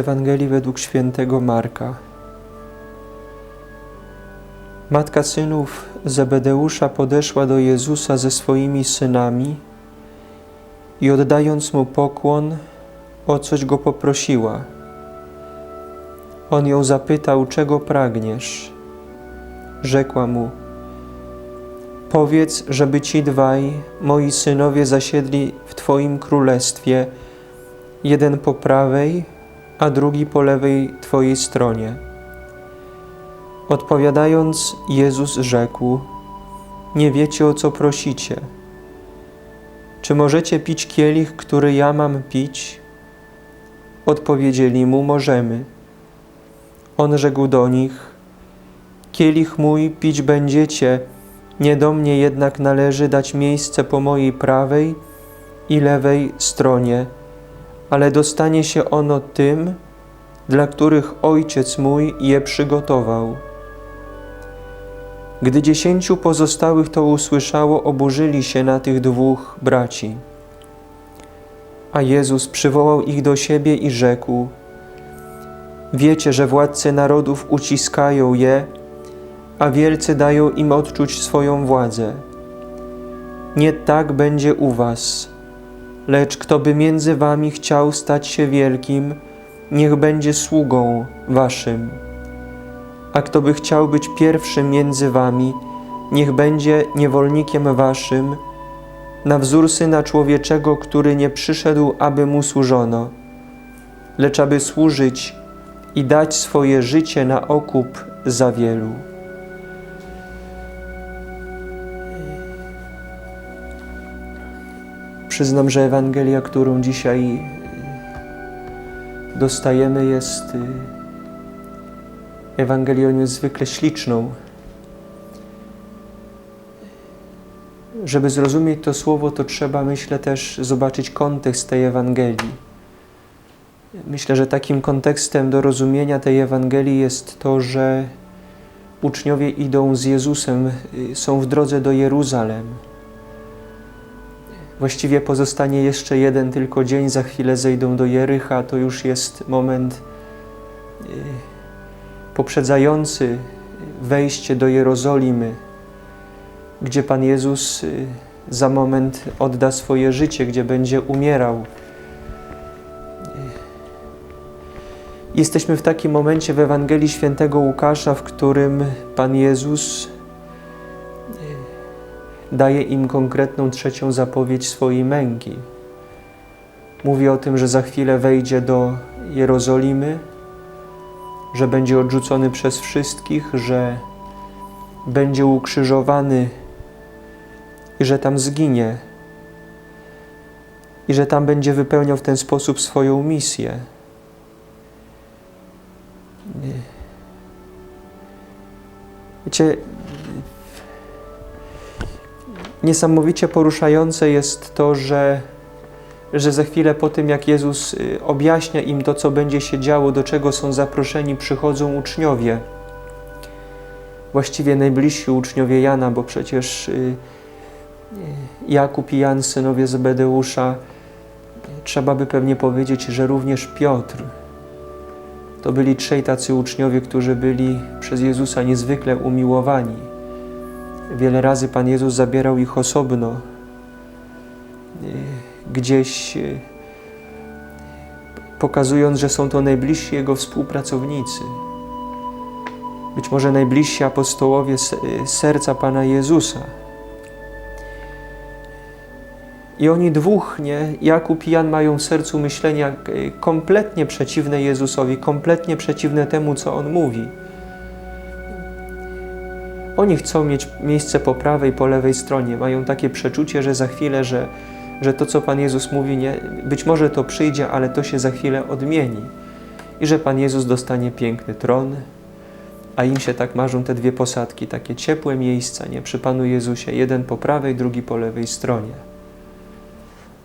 Ewangelii według świętego Marka. Matka synów Zebedeusza podeszła do Jezusa ze swoimi synami i oddając mu pokłon, o coś go poprosiła. On ją zapytał, czego pragniesz? Rzekła mu, powiedz, żeby ci dwaj, moi synowie, zasiedli w Twoim królestwie, jeden po prawej, a drugi po lewej Twojej stronie. Odpowiadając, Jezus rzekł, nie wiecie o co prosicie. Czy możecie pić kielich, który ja mam pić? Odpowiedzieli mu, możemy. On rzekł do nich, kielich mój pić będziecie, nie do mnie jednak należy dać miejsce po mojej prawej i lewej stronie, ale dostanie się ono tym, dla których Ojciec mój je przygotował. Gdy dziesięciu pozostałych to usłyszało, oburzyli się na tych dwóch braci. A Jezus przywołał ich do siebie i rzekł: Wiecie, że władcy narodów uciskają je, a wielcy dają im odczuć swoją władzę. Nie tak będzie u was, lecz kto by między wami chciał stać się wielkim, niech będzie sługą waszym. A kto by chciał być pierwszym między wami, niech będzie niewolnikiem waszym, na wzór Syna Człowieczego, który nie przyszedł, aby Mu służono, lecz aby służyć i dać swoje życie na okup za wielu. Przyznam, że Ewangelia, którą dzisiaj dostajemy, jest Ewangelią niezwykle śliczną. Żeby zrozumieć to słowo, to trzeba, myślę, też zobaczyć kontekst tej Ewangelii. Myślę, że takim kontekstem do rozumienia tej Ewangelii jest to, że uczniowie idą z Jezusem, są w drodze do Jeruzalem. Właściwie pozostanie jeszcze jeden tylko dzień, za chwilę zejdą do Jericha, to już jest moment poprzedzający wejście do Jerozolimy, gdzie Pan Jezus za moment odda swoje życie, gdzie będzie umierał. Jesteśmy w takim momencie w Ewangelii Świętego Łukasza, w którym Pan Jezus daje im konkretną trzecią zapowiedź swojej męki. Mówi o tym, że za chwilę wejdzie do Jerozolimy, że będzie odrzucony przez wszystkich, że będzie ukrzyżowany i że tam zginie i że tam będzie wypełniał w ten sposób swoją misję. Wiecie, niesamowicie poruszające jest to, że, że za chwilę po tym, jak Jezus y, objaśnia im to, co będzie się działo, do czego są zaproszeni, przychodzą uczniowie. Właściwie najbliżsi uczniowie Jana, bo przecież y, y, Jakub i Jan, synowie Zebedeusza, trzeba by pewnie powiedzieć, że również Piotr. To byli trzej tacy uczniowie, którzy byli przez Jezusa niezwykle umiłowani. Wiele razy Pan Jezus zabierał ich osobno, gdzieś pokazując, że są to najbliżsi Jego współpracownicy. Być może najbliżsi apostołowie serca Pana Jezusa. I oni dwóch, nie, Jakub i Jan mają w sercu myślenia kompletnie przeciwne Jezusowi, kompletnie przeciwne temu, co On mówi. Oni chcą mieć miejsce po prawej, po lewej stronie. Mają takie przeczucie, że za chwilę, że, że to, co Pan Jezus mówi, nie, być może to przyjdzie, ale to się za chwilę odmieni. I że Pan Jezus dostanie piękny tron, a im się tak marzą te dwie posadki, takie ciepłe miejsca, nie, przy Panu Jezusie, jeden po prawej, drugi po lewej stronie.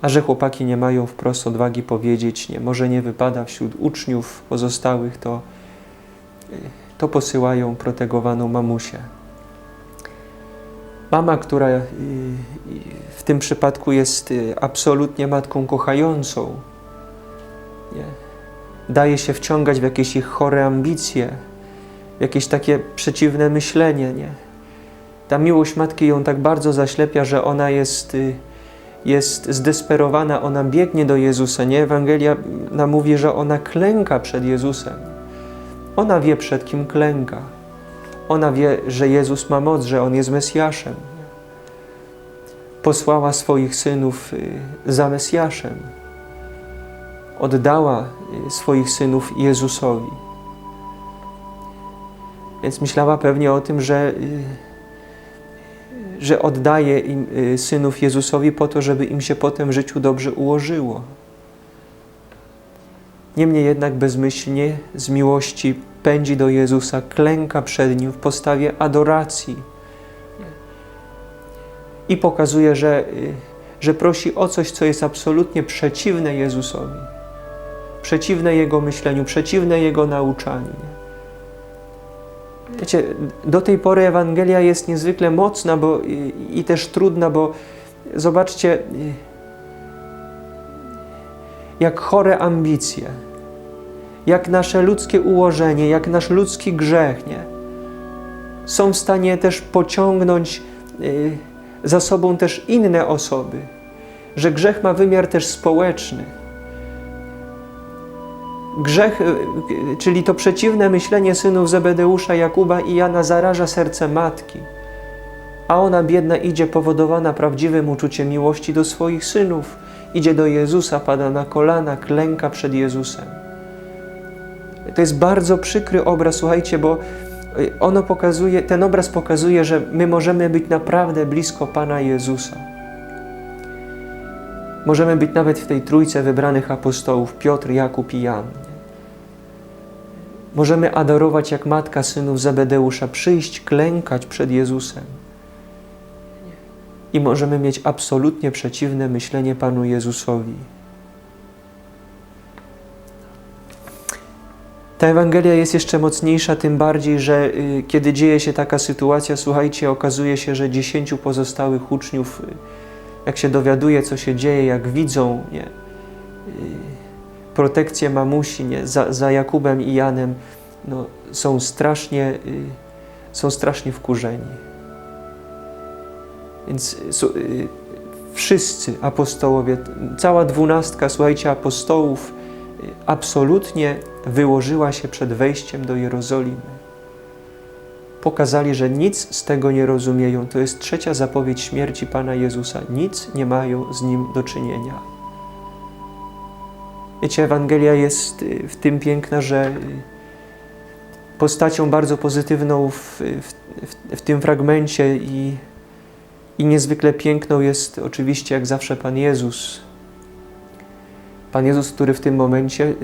A że chłopaki nie mają wprost odwagi powiedzieć, nie, może nie wypada wśród uczniów pozostałych, to, to posyłają protegowaną mamusię. Mama, która w tym przypadku jest absolutnie matką kochającą, nie? daje się wciągać w jakieś ich chore ambicje, w jakieś takie przeciwne myślenie, nie? Ta miłość matki ją tak bardzo zaślepia, że ona jest, y, jest zdesperowana, ona biegnie do Jezusa, nie? Ewangelia nam mówi, że ona klęka przed Jezusem. Ona wie, przed kim klęka. Ona wie, że Jezus ma moc, że On jest Mesjaszem. Posłała swoich synów y, za Mesjaszem. Oddała y, swoich synów Jezusowi. Więc myślała pewnie o tym, że, y, że oddaje im synów Jezusowi po to, żeby im się potem w życiu dobrze ułożyło. Niemniej jednak bezmyślnie, z miłości pędzi do Jezusa, klęka przed Nim w postawie adoracji. I pokazuje, że, że prosi o coś, co jest absolutnie przeciwne Jezusowi, przeciwne Jego myśleniu, przeciwne Jego nauczaniu. Wiecie, do tej pory Ewangelia jest niezwykle mocna bo, i, i też trudna, bo zobaczcie, jak chore ambicje, jak nasze ludzkie ułożenie, jak nasz ludzki grzech, nie? Są w stanie też pociągnąć y, za sobą też inne osoby, że grzech ma wymiar też społeczny. Grzech, y, czyli to przeciwne myślenie synów Zebedeusza, Jakuba i Jana zaraża serce matki, a ona biedna idzie powodowana prawdziwym uczuciem miłości do swoich synów, idzie do Jezusa, pada na kolana, klęka przed Jezusem. To jest bardzo przykry obraz, słuchajcie, bo y, ono pokazuje, ten obraz pokazuje, że my możemy być naprawdę blisko Pana Jezusa. Możemy być nawet w tej trójce wybranych apostołów Piotr, Jakub i Jan. Możemy adorować jak matka synów Zebedeusza, przyjść, klękać przed Jezusem. I możemy mieć absolutnie przeciwne myślenie Panu Jezusowi. Ta Ewangelia jest jeszcze mocniejsza, tym bardziej, że y, kiedy dzieje się taka sytuacja, słuchajcie, okazuje się, że dziesięciu pozostałych uczniów, y, jak się dowiaduje, co się dzieje, jak widzą nie, y, protekcję mamusi nie, za, za Jakubem i Janem, no, są, strasznie, są strasznie wkurzeni. Więc wszyscy apostołowie, cała dwunastka, słuchajcie, apostołów, absolutnie wyłożyła się przed wejściem do Jerozolimy. Pokazali, że nic z tego nie rozumieją. To jest trzecia zapowiedź śmierci Pana Jezusa. Nic nie mają z Nim do czynienia. Wiecie, Ewangelia jest y, w tym piękna, że y, postacią bardzo pozytywną w, w, w, w tym fragmencie i, i niezwykle piękną jest oczywiście, jak zawsze, Pan Jezus, Pan Jezus, który w tym momencie y,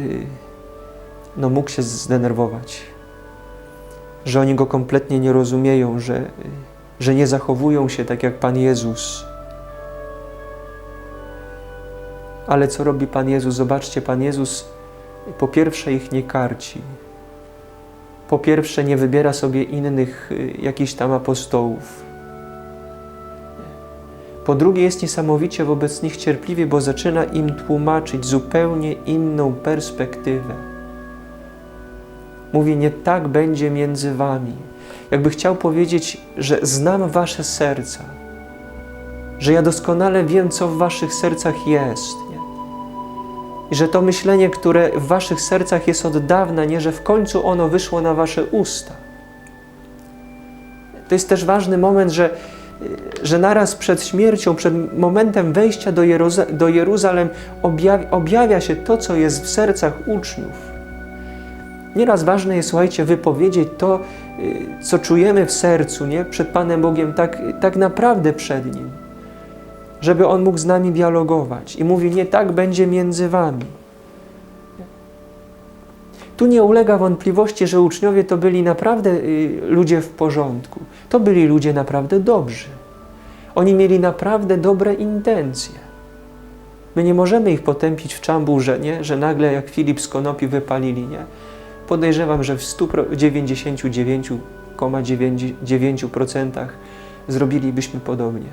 no, mógł się zdenerwować, że oni Go kompletnie nie rozumieją, że, że nie zachowują się tak jak Pan Jezus. Ale co robi Pan Jezus? Zobaczcie, Pan Jezus po pierwsze ich nie karci. Po pierwsze nie wybiera sobie innych y, jakichś tam apostołów po drugie, jest niesamowicie wobec nich cierpliwy, bo zaczyna im tłumaczyć zupełnie inną perspektywę. Mówi, nie tak będzie między wami. Jakby chciał powiedzieć, że znam wasze serca, że ja doskonale wiem, co w waszych sercach jest. Nie? I że to myślenie, które w waszych sercach jest od dawna, nie, że w końcu ono wyszło na wasze usta. To jest też ważny moment, że że naraz przed śmiercią, przed momentem wejścia do, Jeruza do Jeruzalem objawia, objawia się to, co jest w sercach uczniów. Nieraz ważne jest, słuchajcie, wypowiedzieć to, y, co czujemy w sercu, nie? Przed Panem Bogiem, tak, tak naprawdę przed Nim. Żeby On mógł z nami dialogować. I mówi, nie tak będzie między wami. Tu nie ulega wątpliwości, że uczniowie to byli naprawdę y, ludzie w porządku. To byli ludzie naprawdę dobrzy. Oni mieli naprawdę dobre intencje. My nie możemy ich potępić w czamburze, nie? że nagle jak Filip z konopi wypalili. Nie? Podejrzewam, że w 99,9% zrobilibyśmy podobnie.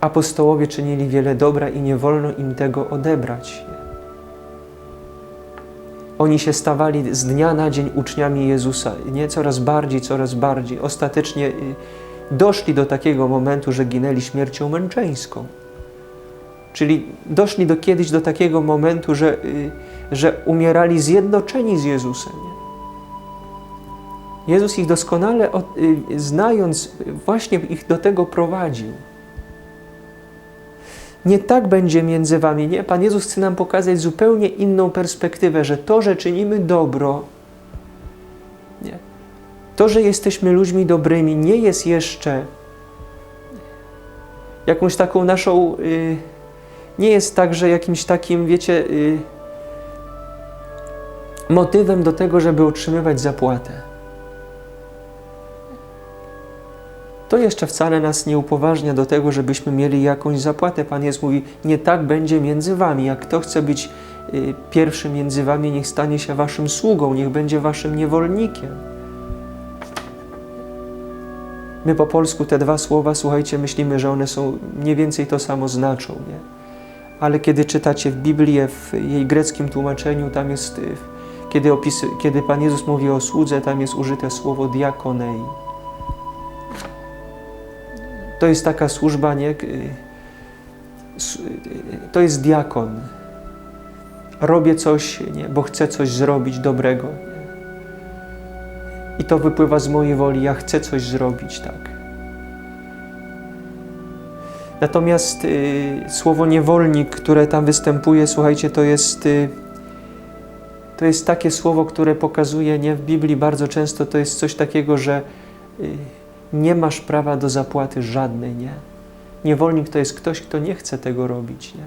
Apostołowie czynili wiele dobra i nie wolno im tego odebrać. Oni się stawali z dnia na dzień uczniami Jezusa, nie coraz bardziej, coraz bardziej. Ostatecznie y, doszli do takiego momentu, że ginęli śmiercią męczeńską. Czyli doszli do kiedyś do takiego momentu, że, y, że umierali zjednoczeni z Jezusem. Jezus ich doskonale, y, znając, właśnie ich do tego prowadził. Nie tak będzie między wami, nie? Pan Jezus chce nam pokazać zupełnie inną perspektywę, że to, że czynimy dobro, nie? To, że jesteśmy ludźmi dobrymi, nie jest jeszcze jakąś taką naszą, y, nie jest także jakimś takim, wiecie, y, motywem do tego, żeby otrzymywać zapłatę. To jeszcze wcale nas nie upoważnia do tego, żebyśmy mieli jakąś zapłatę. Pan Jezus mówi, nie tak będzie między wami. Jak kto chce być y, pierwszy między wami, niech stanie się waszym sługą, niech będzie waszym niewolnikiem. My po polsku te dwa słowa, słuchajcie, myślimy, że one są mniej więcej to samo znaczą, nie? Ale kiedy czytacie w Biblię, w jej greckim tłumaczeniu, tam jest, y, kiedy, opisy, kiedy Pan Jezus mówi o słudze, tam jest użyte słowo diakonei. To jest taka służba, nie? Y, y, To jest diakon. Robię coś, nie? bo chcę coś zrobić dobrego. I to wypływa z mojej woli, ja chcę coś zrobić, tak. Natomiast y, słowo niewolnik, które tam występuje, słuchajcie, to jest, y, to jest takie słowo, które pokazuje, nie w Biblii bardzo często to jest coś takiego, że y, nie masz prawa do zapłaty żadnej, nie? Niewolnik to jest ktoś, kto nie chce tego robić, nie?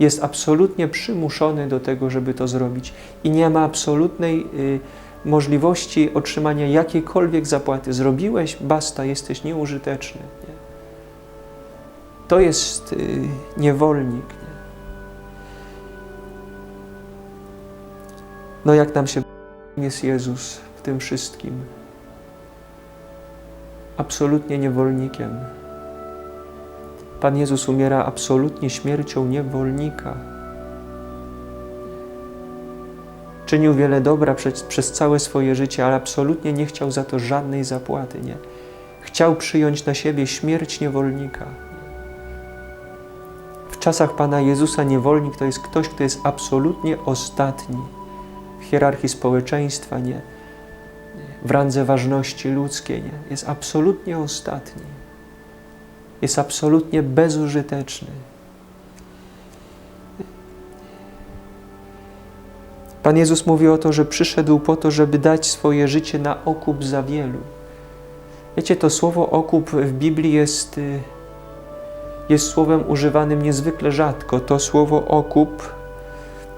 Jest absolutnie przymuszony do tego, żeby to zrobić i nie ma absolutnej y, możliwości otrzymania jakiejkolwiek zapłaty. Zrobiłeś, basta, jesteś nieużyteczny. Nie? To jest y, niewolnik. Nie? No jak nam się jest Jezus w tym wszystkim? Absolutnie niewolnikiem. Pan Jezus umiera absolutnie śmiercią niewolnika. Czynił wiele dobra przez, przez całe swoje życie, ale absolutnie nie chciał za to żadnej zapłaty. Nie. Chciał przyjąć na siebie śmierć niewolnika. Czasach Pana Jezusa niewolnik to jest ktoś, kto jest absolutnie ostatni w hierarchii społeczeństwa, nie? w randze ważności ludzkiej. Nie? Jest absolutnie ostatni. Jest absolutnie bezużyteczny. Pan Jezus mówi o to, że przyszedł po to, żeby dać swoje życie na okup za wielu. Wiecie, to słowo okup w Biblii jest, y, jest słowem używanym niezwykle rzadko. To słowo okup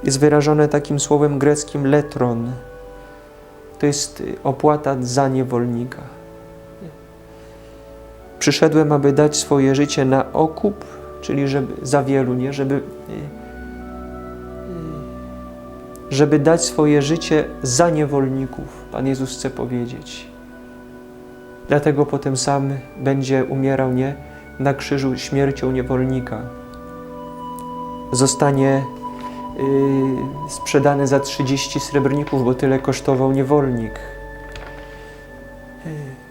jest wyrażone takim słowem greckim letron. To jest y, opłata za niewolnika. Przyszedłem, aby dać swoje życie na okup, czyli żeby, za wielu, nie? Żeby, y, y, żeby dać swoje życie za niewolników. Pan Jezus chce powiedzieć. Dlatego potem sam będzie umierał nie na krzyżu śmiercią niewolnika. Zostanie y, sprzedany za 30 srebrników, bo tyle kosztował niewolnik.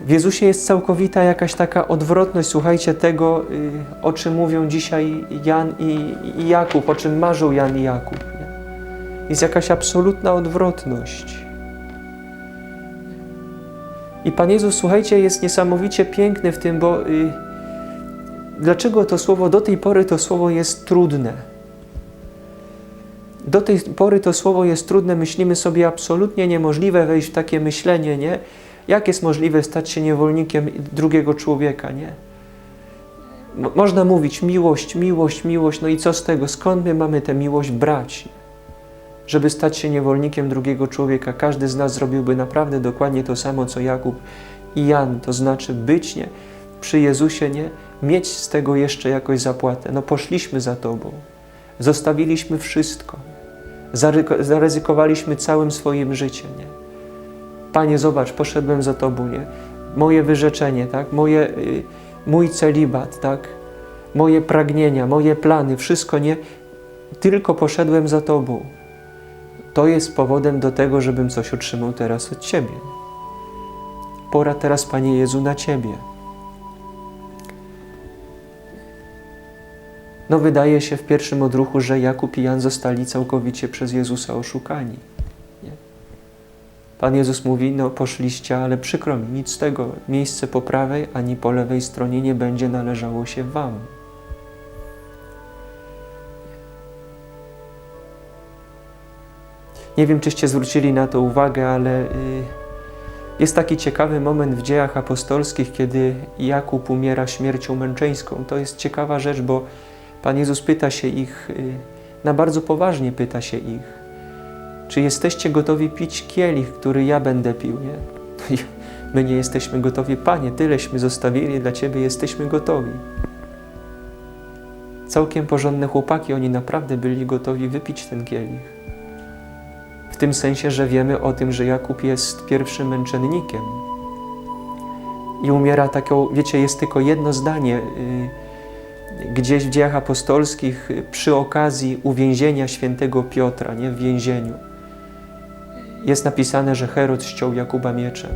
W Jezusie jest całkowita jakaś taka odwrotność, słuchajcie, tego, y, o czym mówią dzisiaj Jan i, i Jakub, o czym marzą Jan i Jakub. Jest jakaś absolutna odwrotność. I Pan Jezus, słuchajcie, jest niesamowicie piękny w tym, bo y, dlaczego to słowo, do tej pory to słowo jest trudne? Do tej pory to słowo jest trudne, myślimy sobie absolutnie niemożliwe wejść w takie myślenie, nie? Jak jest możliwe stać się niewolnikiem drugiego człowieka, nie? Mo- Można mówić miłość, miłość, miłość, no i co z tego? Skąd my mamy tę miłość brać? Żeby stać się niewolnikiem drugiego człowieka, każdy z nas zrobiłby naprawdę dokładnie to samo, co Jakub i Jan, to znaczy być nie, przy Jezusie, nie, mieć z tego jeszcze jakoś zapłatę. No poszliśmy za Tobą, zostawiliśmy wszystko, zaryzykowaliśmy całym swoim życiem, nie? Panie, zobacz, poszedłem za Tobą, nie? Moje wyrzeczenie, tak? Moje, y, mój celibat, tak? Moje pragnienia, moje plany, wszystko, nie? Tylko poszedłem za Tobą. to jest powodem do tego, żebym coś otrzymał teraz od Ciebie. Pora teraz, Panie Jezu, na Ciebie. No wydaje się w pierwszym odruchu, że Jakub i Jan zostali całkowicie przez Jezusa oszukani. Nie? Pan Jezus mówi, no poszliście, ale przykro mi, nic z tego. Miejsce po prawej ani po lewej stronie nie będzie należało się wam. Nie wiem, czyście zwrócili na to uwagę, ale y, jest taki ciekawy moment w dziejach apostolskich, kiedy Jakub umiera śmiercią męczeńską. To jest ciekawa rzecz, bo Pan Jezus pyta się ich, y, na bardzo poważnie pyta się ich, czy jesteście gotowi pić kielich, który ja będę pił, nie? My nie jesteśmy gotowi, Panie, tyleśmy zostawili dla Ciebie, jesteśmy gotowi. Całkiem porządne chłopaki, oni naprawdę byli gotowi wypić ten kielich. W tym sensie, że wiemy o tym, że Jakub jest pierwszym męczennikiem. I umiera taką, wiecie, jest tylko jedno zdanie, y, gdzieś w dziejach apostolskich przy okazji uwięzienia świętego Piotra, nie, w więzieniu. Jest napisane, że Herod ściął Jakuba mieczem.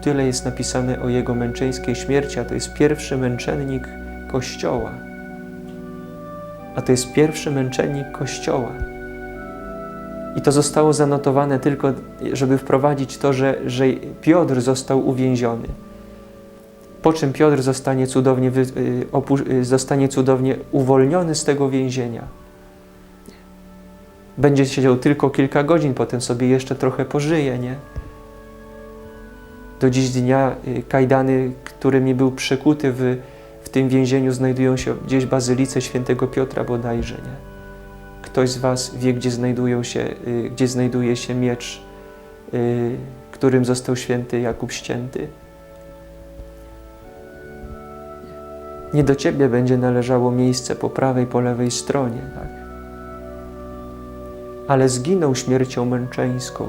Tyle jest napisane o jego męczeńskiej śmierci, a to jest pierwszy męczennik Kościoła. A to jest pierwszy męczennik Kościoła. I to zostało zanotowane tylko, żeby wprowadzić to, że, że Piotr został uwięziony. Po czym Piotr zostanie cudownie, wy, y, zostanie cudownie uwolniony z tego więzienia. Będzie siedział tylko kilka godzin, potem sobie jeszcze trochę pożyje, nie? Do dziś dnia y, kajdany, którymi był przekuty w, w tym więzieniu, znajdują się gdzieś w bazylice świętego Piotra bodajże, nie? Ktoś z Was wie, gdzie, znajdują się, y, gdzie znajduje się miecz, y, którym został święty Jakub ścięty? Nie do Ciebie będzie należało miejsce po prawej, po lewej stronie, tak? ale zginął śmiercią męczeńską.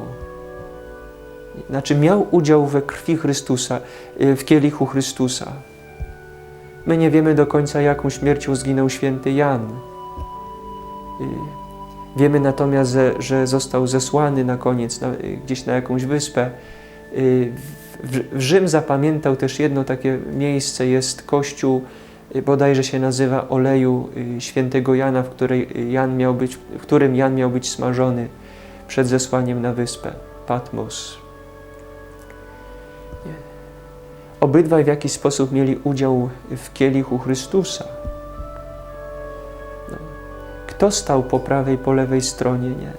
Znaczy miał udział we krwi Chrystusa, y, w kielichu Chrystusa. My nie wiemy do końca, jaką śmiercią zginął święty Jan. Wiemy natomiast, że, został zesłany na koniec na, gdzieś na jakąś wyspę. W Rzym zapamiętał też jedno takie miejsce, jest kościół, bodajże się nazywa oleju świętego Jana, w, której Jan miał być, w którym Jan miał być smażony przed zesłaniem na wyspę Patmos. Obydwaj w jakiś sposób mieli udział w kielichu Chrystusa. Kto stał po prawej, po lewej stronie? Nie.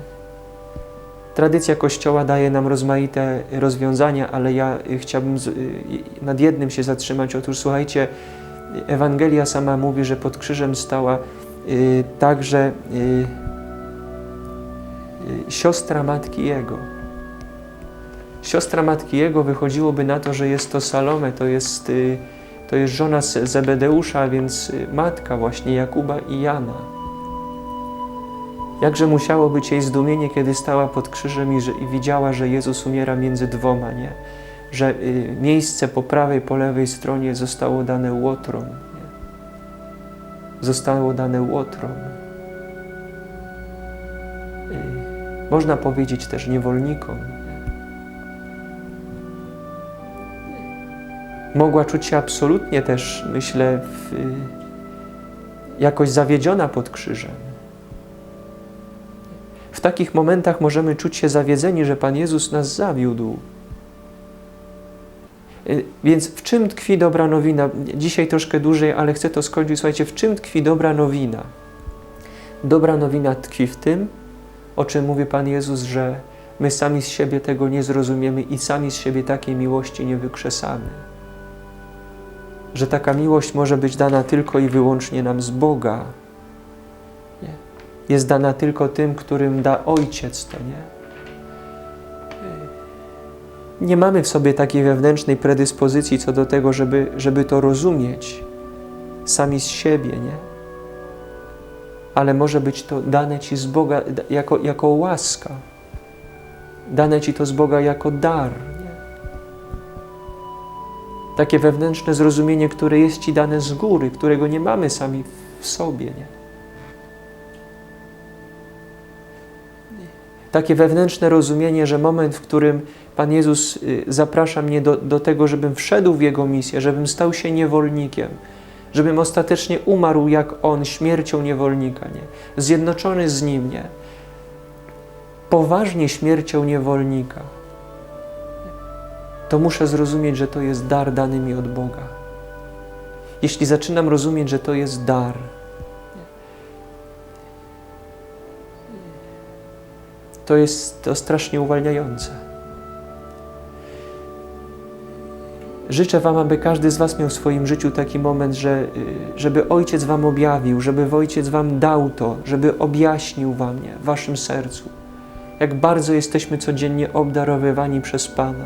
Tradycja Kościoła daje nam rozmaite rozwiązania, ale ja chciałbym nad jednym się zatrzymać. Otóż słuchajcie, Ewangelia sama mówi, że pod krzyżem stała y, także y, y, siostra matki Jego. Siostra matki Jego wychodziłoby na to, że jest to Salome, to jest, to jest żona Zebedeusza, więc matka właśnie Jakuba i Jana. Jakże musiało być jej zdumienie, kiedy stała pod krzyżem i, że, i widziała, że Jezus umiera między dwoma, nie? Że y, miejsce po prawej, po lewej stronie zostało dane łotrom. Zostało dane łotrom. Y, można powiedzieć też niewolnikom. Mogła czuć się absolutnie też, myślę, w, y, jakoś zawiedziona pod krzyżem. W takich momentach możemy czuć się zawiedzeni, że Pan Jezus nas zawiódł. Y, więc w czym tkwi dobra nowina? Dzisiaj troszkę dłużej, ale chcę to skończyć. Słuchajcie, w czym tkwi dobra nowina? Dobra nowina tkwi w tym, o czym mówi Pan Jezus, że my sami z siebie tego nie zrozumiemy i sami z siebie takiej miłości nie wykrzesamy. Że taka miłość może być dana tylko i wyłącznie nam z Boga jest dana tylko tym, którym da Ojciec, to nie? Nie mamy w sobie takiej wewnętrznej predyspozycji co do tego, żeby, żeby to rozumieć sami z siebie, nie? Ale może być to dane Ci z Boga jako, jako łaska. Dane Ci to z Boga jako dar, nie? Takie wewnętrzne zrozumienie, które jest Ci dane z góry, którego nie mamy sami w sobie, nie? takie wewnętrzne rozumienie, że moment, w którym Pan Jezus y, zaprasza mnie do, do tego, żebym wszedł w Jego misję, żebym stał się niewolnikiem, żebym ostatecznie umarł jak On, śmiercią niewolnika, nie? zjednoczony z Nim, nie? poważnie śmiercią niewolnika, to muszę zrozumieć, że to jest dar dany mi od Boga. Jeśli zaczynam rozumieć, że to jest dar, to jest to strasznie uwalniające. Życzę Wam, aby każdy z Was miał w swoim życiu taki moment, że, y, żeby Ojciec Wam objawił, żeby Ojciec Wam dał to, żeby objaśnił Wam nie, w Waszym sercu, jak bardzo jesteśmy codziennie obdarowywani przez Pana.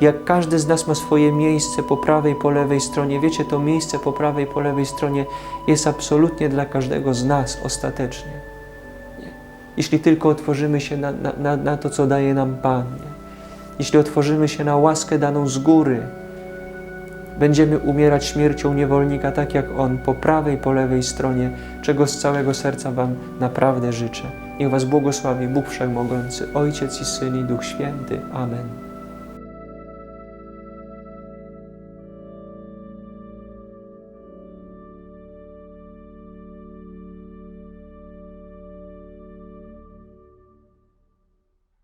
Jak każdy z nas ma swoje miejsce po prawej po lewej stronie. Wiecie, to miejsce po prawej po lewej stronie jest absolutnie dla każdego z nas ostatecznie. Nie? Jeśli tylko otworzymy się na, na, na to, co daje nam Pan. Nie? Jeśli otworzymy się na łaskę daną z góry, będziemy umierać śmiercią niewolnika, tak jak On, po prawej, po lewej stronie, czego z całego serca Wam naprawdę życzę. Niech Was błogosławi Bóg Wszechmogący, Ojciec i Syn i Duch Święty. Amen.